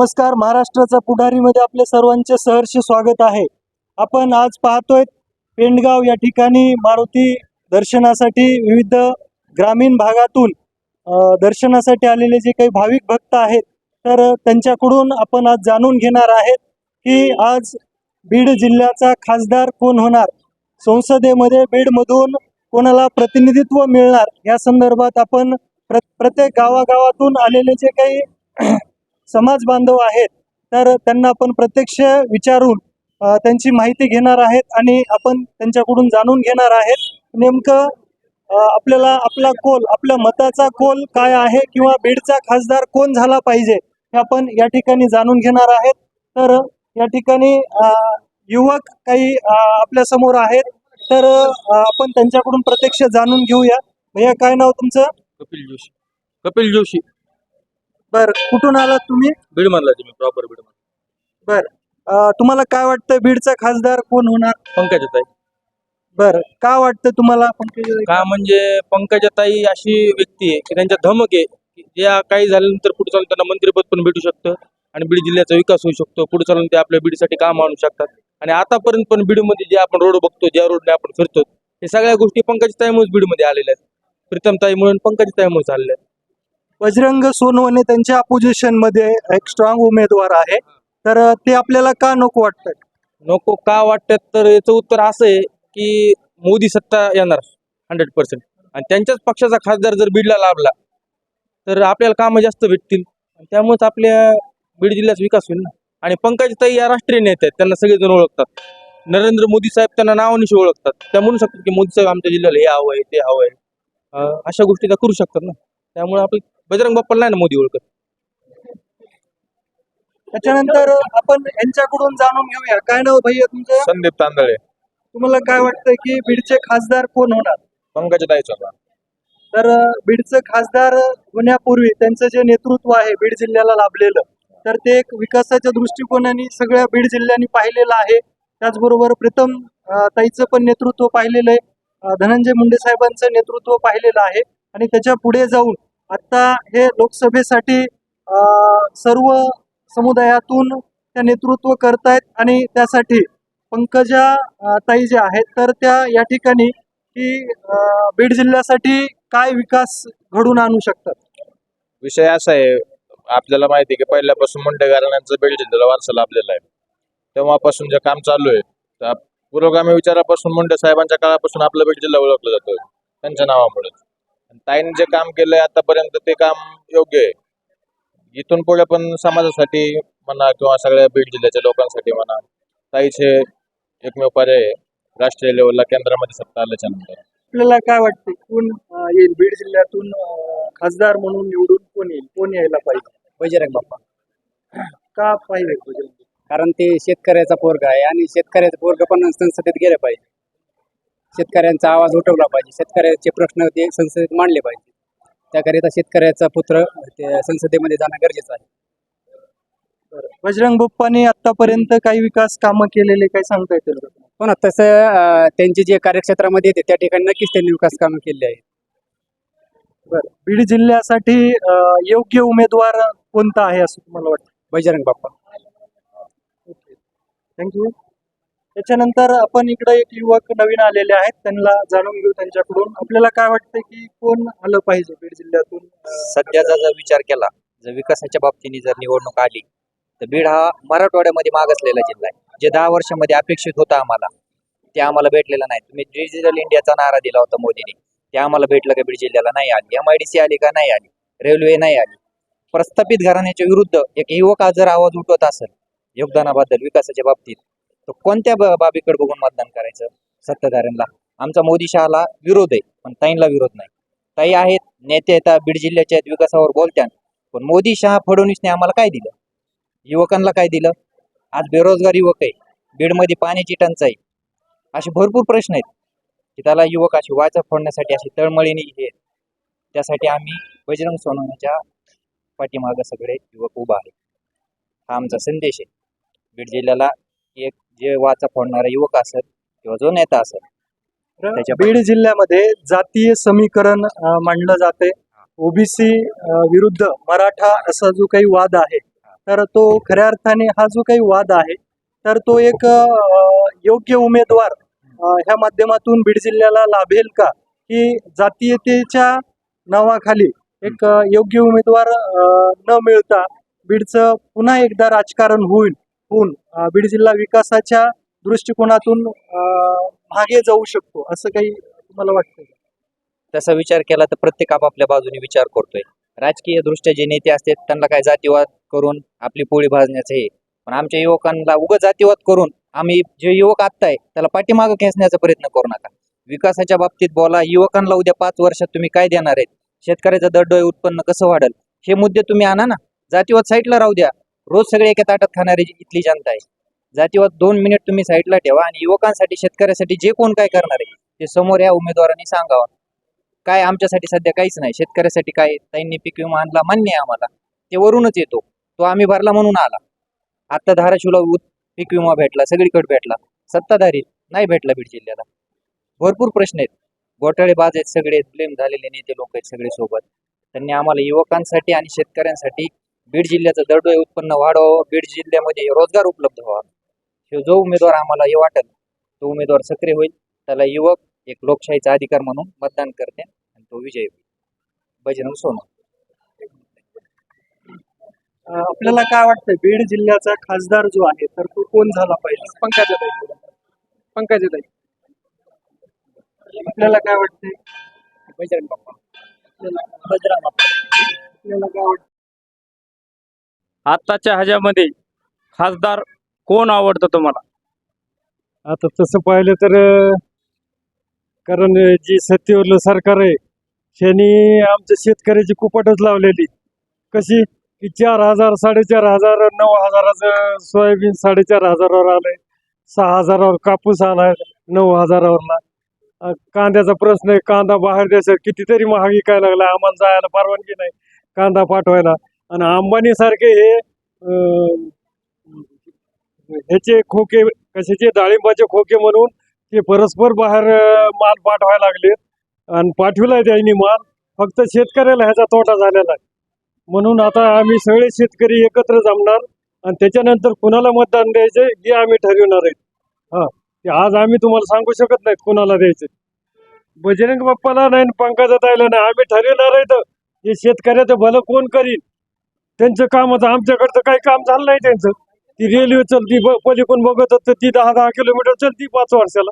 नमस्कार महाराष्ट्राचा पुढारीमध्ये आपले सर्वांचे सहर्ष स्वागत आहे. आपण आज पाहतोय पेंडगाव या ठिकाणी मारुती दर्शनासाठी विविध ग्रामीण भागातून दर्शनासाठी आलेले जे काही भाविक भक्त आहेत तर त्यांच्याकडून आपण आज जाणून घेणार आहेत की आज बीड जिल्ह्याचा खासदार कोण होणार? संसदेमध्ये बीडमधून कोणाला प्रतिनिधित्व मिळणार? या संदर्भात आपण प्र प्रत्येक गावागावातून आलेले जे काही समाज बांधव आहेत तर त्यांना आपण प्रत्यक्ष विचारून त्यांची माहिती घेणार आहेत आणि आपण त्यांच्याकडून जाणून घेणार आहेत. नेमकं आपल्याला आपला कोल आपल्या मताचा कोल काय आहे किंवा बीडचा खासदार कोण झाला पाहिजे हे आपण या ठिकाणी जाणून घेणार आहेत. तर या ठिकाणी युवक काही आपल्यासमोर आहेत तर आपण त्यांच्याकडून प्रत्यक्ष जाणून घेऊया. भैया काय नाव तुमचं? कपिल जोशी. कपिल जोशी. बर कुठून आलात तुम्ही? बीड मधला मी प्रॉपर बीड बर. अ, तुम्हाला काय वाटतं बीडचा खासदार कोण होणार? पंकजाताई बर का वाटतं तुम्हाला पंकजाताई? का म्हणजे पंकजाताई अशी व्यक्ती आहे की त्यांच्या धमक आहे की ज्या काही झाल्यानंतर पुढे चालून त्यांना मंत्रिपद पण भेटू शकतं आणि बीड जिल्ह्याचा विकास होऊ शकतो. पुढे चालून ते आपल्या बीडसाठी काम आणू शकतात. आणि आतापर्यंत पण बीडमध्ये जे आपण रोड बघतो ज्या रोडने आपण फिरतो हे सगळ्या गोष्टी पंकजाताईमुळेच बीडमध्ये आलेल्या आहेत. प्रीतमताई म्हणून पंकजाताईमुळे चालल्या आहेत. बजरंग सोनवणे त्यांच्या अपोजिशनमध्ये एक स्ट्रॉंग उमेदवार आहे. तर ते आपल्याला का नको वाटतात नको का वाटतात तर याचं उत्तर असं आहे की मोदी सत्ता येणार हंड्रेड पर्सेंट आणि त्यांच्याच पक्षाचा खासदार जर बीडला लाभला तर आपल्याला कामं जास्त भेटतील. त्यामुळेच आपल्या बीड जिल्ह्याचा विकास होईल ना. आणि पंकजताई या राष्ट्रीय नेते आहेत त्यांना सगळेजण ओळखतात. नरेंद्र मोदी साहेब त्यांना नावानिशी ओळखतात. त्या म्हणू शकतात की मोदी साहेब आमच्या जिल्ह्याला हे हवं आहे ते हवं आहे अशा गोष्टी त्या करू शकतात ना. त्यामुळे आपली बजरंग बाप्पाला नाही ना मोदी ओळखत? त्याच्यानंतर आपण यांच्याकडून जाणून घेऊया. काय नाव भैया तुमचं? संदीप तांदळे. तुम्हाला काय वाटतं की बीडचे खासदार कोण होणार? पंकजताई तर अ, बीडचं खासदार होण्यापूर्वी त्यांचं जे नेतृत्व आहे बीड जिल्ह्याला लाभलेलं तर ते एक विकासाच्या दृष्टिकोनाने सगळ्या बीड जिल्ह्यांनी पाहिलेलं आहे. त्याचबरोबर प्रीतम ताईचं पण नेतृत्व पाहिलेलं आहे. धनंजय मुंडे साहेबांचं नेतृत्व पाहिलेलं आहे. आणि त्याच्या पुढे जाऊन आता हे लोकसभेसाठी सर्व समुदायातून त्या नेतृत्व करतायत आणि त्यासाठी पंकजा ताई ज्या आहेत तर त्या या ठिकाणी की बीड जिल्ह्यासाठी काय विकास घडून आणू शकतात? विषय असा आहे आपल्याला माहिती आहे की पहिल्यापासून मुंडे बीड जिल्ह्याला वारसा लाभलेला आहे. तेव्हापासून जे काम चालू आहे पुरोगामी विचारापासून मुंडे साहेबांच्या काळापासून आपला बीड जिल्हा ओळखला जातो त्यांच्या नावामुळे. ताईने जे काम केलंय आतापर्यंत ते काम योग्य आहे. इथून पुढे पण समाजासाठी म्हणा किंवा सगळ्या बीड जिल्ह्याच्या लोकांसाठी म्हणा ताईचे एकमेव पर्याय. राष्ट्रीय लेवलला केंद्रामध्ये सत्ता आल्याच्यानंतर. आपल्याला काय वाटतं कोण येईल? बीड जिल्ह्यातून खासदार म्हणून निवडून कोण येईल? कोण यायला पाहिजे? बजरंग बाप्पा. का पाहिजे बजरंग? कारण ते शेतकऱ्याचा पोरगा आहे आणि शेतकऱ्याचा पोरगा पण संसदेत गेलं पाहिजे. शेतकऱ्यांचा आवाज उठवला पाहिजे. शेतकऱ्याचे प्रश्न ते संसदेत मांडले पाहिजे. त्याकरिता शेतकऱ्याचा पुत्र संसदेमध्ये जाणं गरजेचं आहे. बजरंग बाप्पाने आतापर्यंत काही विकास कामं केलेले काही सांगता येतील? हो ना तसं त्यांचे जे कार्यक्षेत्रामध्ये येते त्या ठिकाणी नक्कीच त्यांनी विकास कामं केली आहेत. बरं. बीड जिल्ह्यासाठी योग्य उमेदवार कोणता आहे असं तुम्हाला वाटतं? बजरंग बाप्पा. Thank you. त्याच्यानंतर आपण इकडे एक युवक नवीन आलेले आहेत. त्यांना जाणून घेऊ त्यांच्याकडून. आपल्याला काय वाटतं की कोण आलं पाहिजे बीड जिल्ह्यातून? सध्याचा जर विचार केला जर विकासाच्या बाबतीने जर निवडणूक आली तर बीड हा मराठवाड्यामध्ये मागासलेला जिल्हा आहे. जे दहा वर्षामध्ये अपेक्षित होता आम्हाला ते आम्हाला भेटलेलं नाही. तुम्ही डिजिटल इंडियाचा नारा दिला होता मोदीने. ते आम्हाला भेटलं का बीड जिल्ह्याला नाही आली? एम आय डी सी आली का नाही आली? रेल्वे नाही आली. प्रस्थापित घराण्याच्या विरुद्ध एक युवक आज जर आवाज उठवत असेल योगदानाबद्दल विकासाच्या बाबतीत तर कोणत्या ब- बाबीकडे बघून मतदान करायचं? सत्ताधाऱ्यांना. आमचा मोदी शहाला विरोध आहे पण ताईंना विरोध नाही. ताई आहेत नेते आहेत बीड जिल्ह्याच्या विकासावर बोलत्यान पण मोदी शहा फडणवीसने आम्हाला काय दिलं? युवकांना काय दिलं? आज बेरोजगार युवक आहे. बीडमध्ये पाण्याची टंचाई. असे भरपूर प्रश्न आहेत. की त्याला युवक अशी वाचा फोडण्यासाठी अशी तळमळीने हे आहेत. त्यासाठी आम्ही बजरंग सोनवण्याच्या पाठीमागं सगळे युवक उभा आहे हा आमचा संदेश आहे. बीड जिल्ह्याला एक जे वाचा फोडणारा युवक असेल किंवा जो नेता असेल त्याच्या- बीड जिल्ह्यामध्ये जातीय समीकरण मांडलं जाते. ओबीसी विरुद्ध मराठा असा जो काही वाद आहे तर तो खऱ्या अर्थाने हा जो काही वाद आहे तर तो एक योग्य उमेदवार ह्या माध्यमातून बीड जिल्ह्याला लाभेल का? की जातीयतेच्या नावाखाली एक योग्य उमेदवार न मिळता बीडचं पुन्हा एकदा राजकारण होईल होऊन बीड जिल्हा विकासाच्या दृष्टिकोनातून मागे जाऊ शकतो असं काही तुम्हाला वाटतं तसा विचार केला तर प्रत्येक आपापल्या बाजूने विचार करतोय. राजकीय दृष्ट्या जे नेते असतात त्यांना काय जातीवाद करून आपली पोळी भाजण्याचं हे. पण आमच्या युवकांना उग जातीवाद करून आम्ही जे युवक आत्ता आहे त्याला पाठीमागं खेचण्याचा प्रयत्न करू नका. विकासाच्या बाबतीत बोला युवकांना उद्या पाच वर्षात तुम्ही काय देणार आहेत? शेतकऱ्याचं दरडोई उत्पन्न कसं वाढेल? हे मुद्दे तुम्ही आणा ना. जातीवाद साईडला राहू द्या. रोज सगळे एका ताटात खाणारी इथली जनता आहे जातीवाद दोन मिनिट तुम्ही साईडला ठेवा आणि युवकांसाठी शेतकऱ्यासाठी जे कोण काय करणार आहे ते समोर या उमेदवारांनी सांगावं. काय आमच्यासाठी सध्या काहीच नाही शेतकऱ्यासाठी काय ताईंनी पीक विमा आणला मान्य आहे आम्हाला. ते वरूनच येतो. तो आम्ही भरला म्हणून आला. आता धाराशिवला पीक विमा भेटला सगळीकडे भेटला. सत्ताधारी नाही भेटला बीड जिल्ह्याला. भरपूर प्रश्न आहेत. घोटाळेबाज आहेत सगळे ब्लेम झालेले नेते लोक आहेत सगळे सोबत. त्यांनी आम्हाला युवकांसाठी आणि शेतकऱ्यांसाठी बीड जिल्ह्याचं दरडोई उत्पन्न वाढवावं बीड जिल्ह्यामध्ये रोजगार उपलब्ध व्हावा. हे जो उमेदवार आम्हाला हे वाटेल तो उमेदवार सक्रिय होईल. त्याला युवक एक लोकशाहीचा अधिकार म्हणून मतदान करते आणि तो विजय होईल. बजरंग अ, आपल्याला काय वाटतं बीड जिल्ह्याचा खासदार जो आहे तर तो कोण झाला पाहिजे? पंकजाताई पंकजाताई आपल्याला काय वाटतंय? बजरंग बाप्पा. बजरंग आपल्याला काय वाटतं आत्ताच्या ह्याच्यामध्ये खासदार कोण आवडतं तुम्हाला? आता तसं पाहिलं तर कारण जी सत्तेवरलं सरकार आहे त्यांनी आमच्या शेतकऱ्याची कुपटच लावलेली. कशी? की चार हजार साडेचार हजार नऊ हजाराचं सोयाबीन साडेचार हजारावर आलंय. सहा हजारावर कापूस आलाय नऊ हजारावरला. कांद्याचा प्रश्न आहे कांदा बाहेर देशात कितीतरी महागी काय लागला आम्हाला जायला परवानगी नाही कांदा पाठवायला. आणि अंबानी सारखे हे ह्याचे खोके कशाचे? डाळिंबाचे खोके म्हणून ते परस्पर बाहेर माल पाठवायला लागले आणि पाठविलाय त्यांनी माल. फक्त शेतकऱ्याला ह्याचा तोटा झालेला आहे. म्हणून आता आम्ही सगळे शेतकरी एकत्र जमणार आणि त्याच्यानंतर कुणाला मतदान द्यायचे हे आम्ही ठरविणार आहेत हा आज आम्ही तुम्हाला सांगू शकत नाहीत कुणाला द्यायचे. बजरंग बाप्पाला नाही पंकजात आयला नाही. आम्ही ठरविणार आहेत हे शेतकऱ्याचं भलं कोण करीन? त्यांचं काम आता आमच्याकडचं काही काम झालं नाही त्यांचं. ती रेल्वे चलती ब- पलीकडून बघत होतं ती दहा दहा किलोमीटर चलती पाच वर्षाला.